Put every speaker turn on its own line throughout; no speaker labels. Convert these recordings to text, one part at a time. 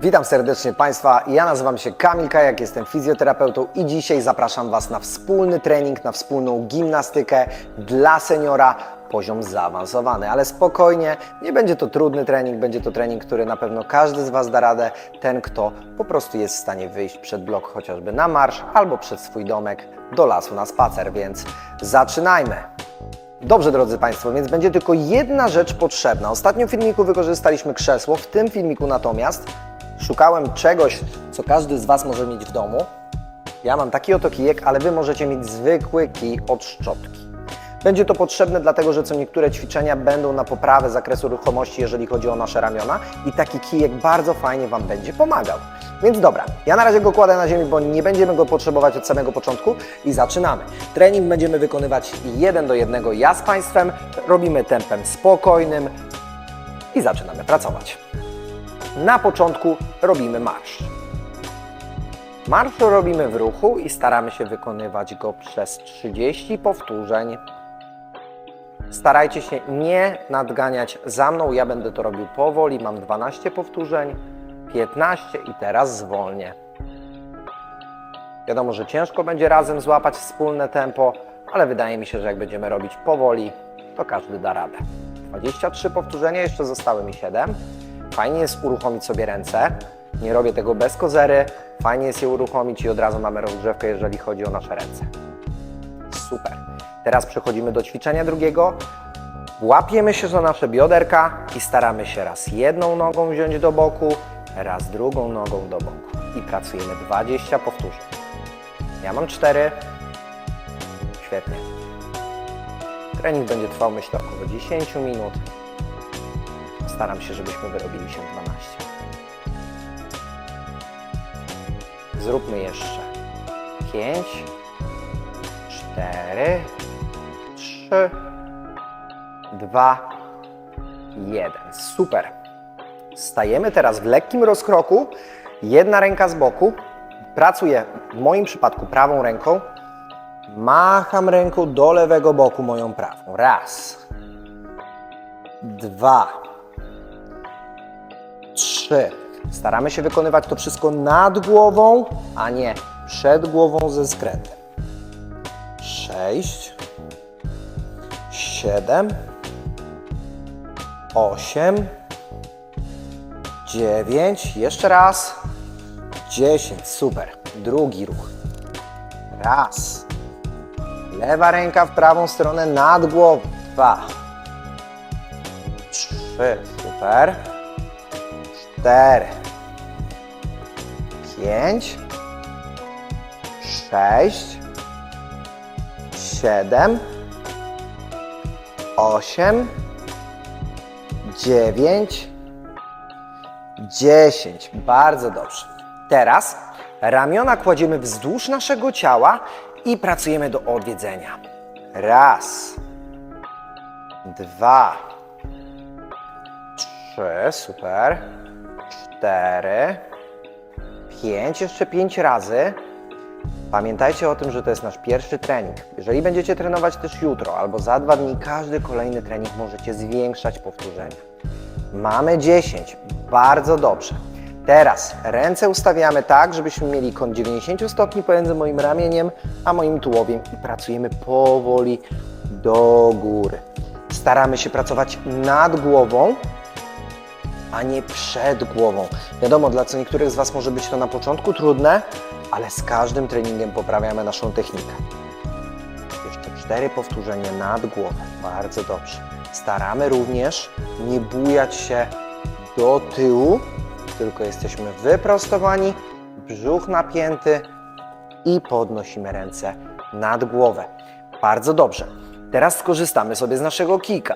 Witam serdecznie Państwa. Ja nazywam się Kamil Kajak, jestem fizjoterapeutą i dzisiaj zapraszam Was na wspólny trening, na wspólną gimnastykę dla seniora poziom zaawansowany, ale spokojnie, nie będzie to trudny trening, będzie to trening, który na pewno każdy z Was da radę, ten kto po prostu jest w stanie wyjść przed blok chociażby na marsz albo przed swój domek do lasu na spacer, więc zaczynajmy. Dobrze, drodzy Państwo, więc będzie tylko jedna rzecz potrzebna. Ostatnio w filmiku wykorzystaliśmy krzesło, w tym filmiku natomiast szukałem czegoś, co każdy z Was może mieć w domu. Ja mam taki oto kijek, ale Wy możecie mieć zwykły kij od szczotki. Będzie to potrzebne dlatego, że co niektóre ćwiczenia będą na poprawę zakresu ruchomości, jeżeli chodzi o nasze ramiona i taki kijek bardzo fajnie Wam będzie pomagał. Więc dobra, ja na razie go kładę na ziemi, bo nie będziemy go potrzebować od samego początku i zaczynamy. Trening będziemy wykonywać jeden do jednego ja z Państwem, robimy tempem spokojnym i zaczynamy pracować. Na początku robimy marsz. Marsz robimy w ruchu i staramy się wykonywać go przez 30 powtórzeń. Starajcie się nie nadganiać za mną, ja będę to robił powoli, mam 12 powtórzeń, 15 i teraz zwolnię. Wiadomo, że ciężko będzie razem złapać wspólne tempo, ale wydaje mi się, że jak będziemy robić powoli, to każdy da radę. 23 powtórzenia, jeszcze zostały mi 7. Fajnie jest uruchomić sobie ręce. Nie robię tego bez kozery. Fajnie jest je uruchomić i od razu mamy rozgrzewkę, jeżeli chodzi o nasze ręce. Super. Teraz przechodzimy do ćwiczenia drugiego. Łapiemy się za nasze bioderka i staramy się raz jedną nogą wziąć do boku, raz drugą nogą do boku. I pracujemy 20 powtórzeń. Ja mam 4. Świetnie. Trening będzie trwał myślę około 10 minut. Staram się, żebyśmy wyrobili się 12. Zróbmy jeszcze 5, 4, 3, 2, 1. Super. Stajemy teraz w lekkim rozkroku. Jedna ręka z boku. Pracuję w moim przypadku prawą ręką. Macham ręką do lewego boku moją prawą. Raz. Dwa. Trzy. Staramy się wykonywać to wszystko nad głową, a nie przed głową ze skrętem. Sześć. Siedem. Osiem. Dziewięć. Jeszcze raz. Dziesięć. Super. Drugi ruch. Raz. Lewa ręka w prawą stronę nad głową. Dwa. Trzy. Super. Cztery. Pięć. Sześć. Siedem. Osiem. Dziewięć. Dziesięć. Bardzo dobrze. Teraz ramiona kładziemy wzdłuż naszego ciała i pracujemy do odwiedzenia. Raz. Dwa. Trzy. Super. Cztery. Pięć. Jeszcze pięć razy. Pamiętajcie o tym, że to jest nasz pierwszy trening. Jeżeli będziecie trenować też jutro albo za dwa dni, każdy kolejny trening możecie zwiększać powtórzenia. Mamy 10. Bardzo dobrze. Teraz ręce ustawiamy tak, żebyśmy mieli kąt 90 stopni pomiędzy moim ramieniem a moim tułowiem i pracujemy powoli do góry. Staramy się pracować nad głową, a nie przed głową. Wiadomo, dla co niektórych z Was może być to na początku trudne, ale z każdym treningiem poprawiamy naszą technikę. Jeszcze cztery powtórzenia nad głową. Bardzo dobrze. Staramy również nie bujać się do tyłu, tylko jesteśmy wyprostowani, brzuch napięty i podnosimy ręce nad głowę. Bardzo dobrze. Teraz skorzystamy sobie z naszego kijka.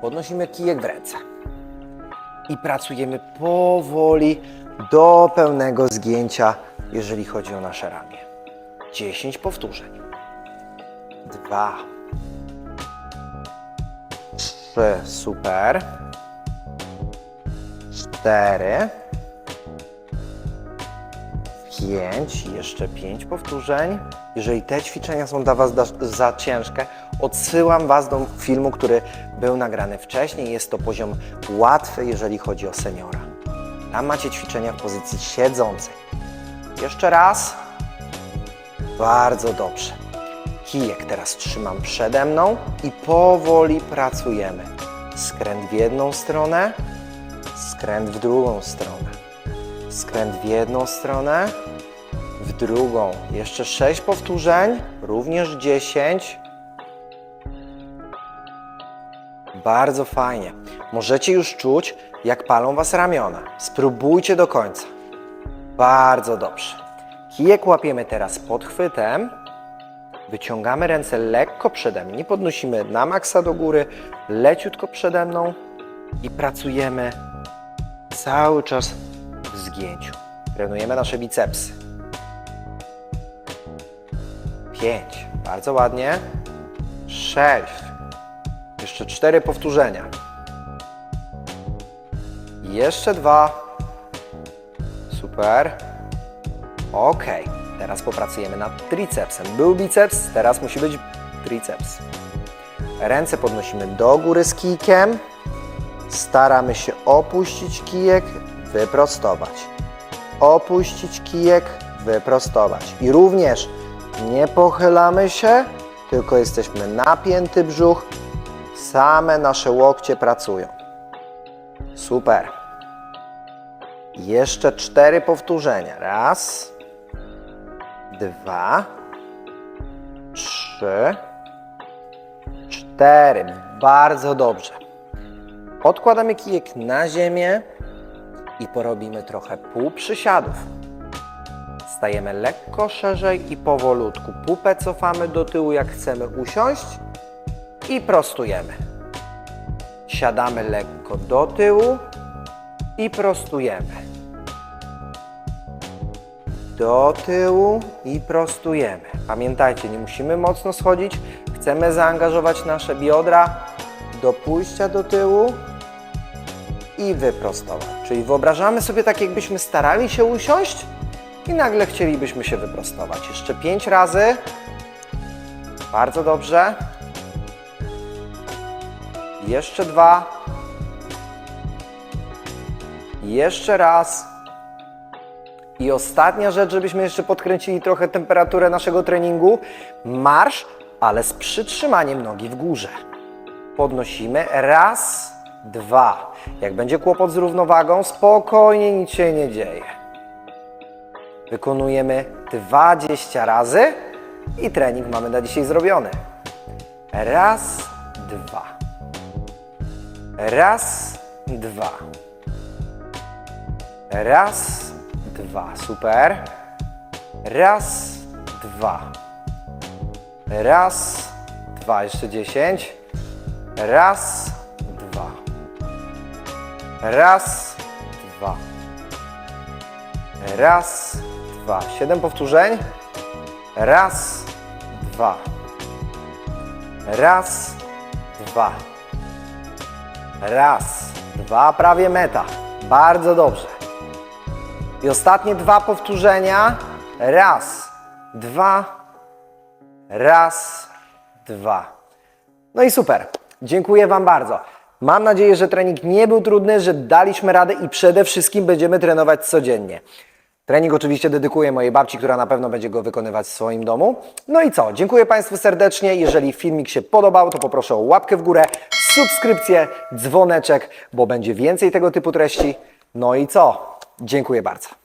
Podnosimy kijek w ręce i pracujemy powoli do pełnego zgięcia, jeżeli chodzi o nasze ramię. 10 powtórzeń. 2 3 super. 4 5 jeszcze 5 powtórzeń. Jeżeli te ćwiczenia są dla Was za ciężkie, odsyłam Was do filmu, który był nagrany wcześniej. Jest to poziom łatwy, jeżeli chodzi o seniora. Tam macie ćwiczenia w pozycji siedzącej. Jeszcze raz. Bardzo dobrze. Kijek teraz trzymam przede mną i powoli pracujemy. Skręt w jedną stronę, skręt w drugą stronę. Skręt w jedną stronę, drugą. Jeszcze 6 powtórzeń, również 10. Bardzo fajnie. Możecie już czuć, jak palą Was ramiona. Spróbujcie do końca. Bardzo dobrze. Kijek łapiemy teraz podchwytem. Wyciągamy ręce lekko przede mną. Nie podnosimy na maksa do góry, leciutko przede mną i pracujemy cały czas w zgięciu. Trenujemy nasze bicepsy. Pięć. Bardzo ładnie. Sześć. Jeszcze cztery powtórzenia. Jeszcze dwa. Super. Ok. Teraz popracujemy nad tricepsem. Był biceps, teraz musi być triceps. Ręce podnosimy do góry z kijkiem. Staramy się opuścić kijek, wyprostować. Opuścić kijek, wyprostować. I również nie pochylamy się, tylko jesteśmy napięty brzuch. Same nasze łokcie pracują. Super. Jeszcze cztery powtórzenia. Raz, dwa, trzy, cztery. Bardzo dobrze. Odkładamy kijek na ziemię i porobimy trochę półprzysiadów. Stajemy lekko szerzej i powolutku. Pupę cofamy do tyłu, jak chcemy usiąść i prostujemy. Siadamy lekko do tyłu i prostujemy. Do tyłu i prostujemy. Pamiętajcie, nie musimy mocno schodzić. Chcemy zaangażować nasze biodra do pójścia do tyłu i wyprostować. Czyli wyobrażamy sobie tak, jakbyśmy starali się usiąść i nagle chcielibyśmy się wyprostować. Jeszcze pięć razy. Bardzo dobrze. Jeszcze dwa. Jeszcze raz. I ostatnia rzecz, żebyśmy jeszcze podkręcili trochę temperaturę naszego treningu. Marsz, ale z przytrzymaniem nogi w górze. Podnosimy. Raz, dwa. Jak będzie kłopot z równowagą, spokojnie, nic się nie dzieje. Wykonujemy 20 razy i trening mamy na dzisiaj zrobiony. Raz, dwa. Raz, dwa. Raz, dwa. Super. Raz, dwa. Raz, dwa. Jeszcze dziesięć. Raz, dwa. Raz, dwa. Raz, dwa. Siedem powtórzeń. Raz, dwa. Raz, dwa. Raz, dwa, prawie meta. Bardzo dobrze. I ostatnie dwa powtórzenia. Raz, dwa, raz, dwa. No i super. Dziękuję Wam bardzo. Mam nadzieję, że trening nie był trudny, że daliśmy radę i przede wszystkim będziemy trenować codziennie. Trening oczywiście dedykuję mojej babci, która na pewno będzie go wykonywać w swoim domu. No i co? Dziękuję Państwu serdecznie. Jeżeli filmik się podobał, to poproszę o łapkę w górę, subskrypcję, dzwoneczek, bo będzie więcej tego typu treści. No i co? Dziękuję bardzo.